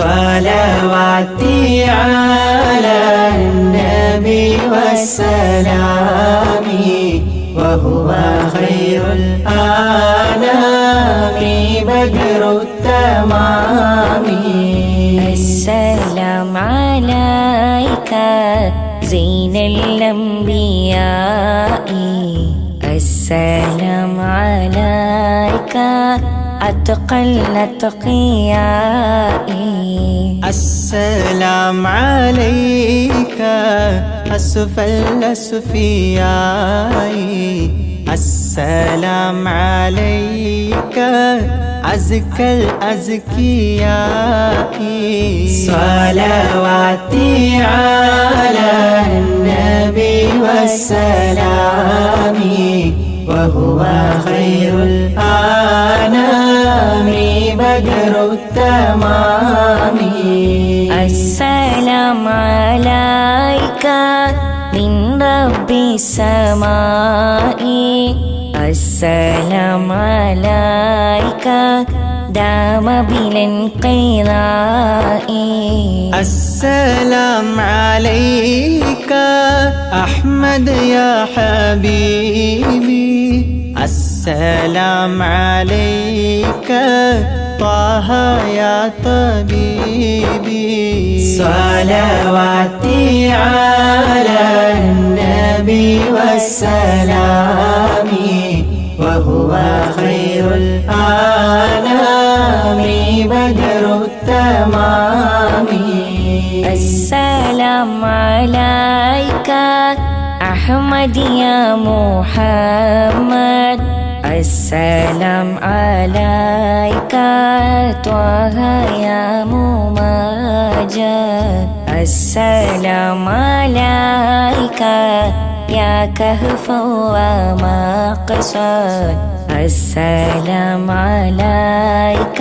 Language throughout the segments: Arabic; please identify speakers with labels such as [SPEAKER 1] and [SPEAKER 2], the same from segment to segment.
[SPEAKER 1] صلواتي على النبي والسلام وهو خير الآنام بدر التمام
[SPEAKER 2] السلام عليك زين الأنبياء. أتقى الأتقياء
[SPEAKER 1] السلام عليك أسف الأسفياء. السلام عليك أزكى الأزكياء. صلواتي على النبي والسلام. التمام
[SPEAKER 2] السلام عليك من رب السماء السلام عليك دام بلا انقضاء
[SPEAKER 1] السلام عليك أحمد يا حبيبي السلام عليك طه يا طبيبي. صلواتي على النبي والسلام وهو خير الآنام بدر التمام.
[SPEAKER 2] السلام عليك أحمد يا محمد. السلام عليك. طه يا ممجد السلام عليك. يا كهف ومقصد السلام عليك.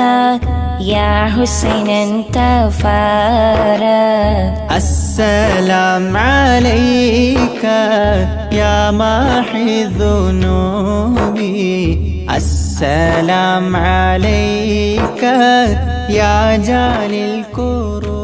[SPEAKER 2] يا حسين تفارق
[SPEAKER 1] السلام عليك. يا محي الذنوب. السلام عليك يا جالي الكروب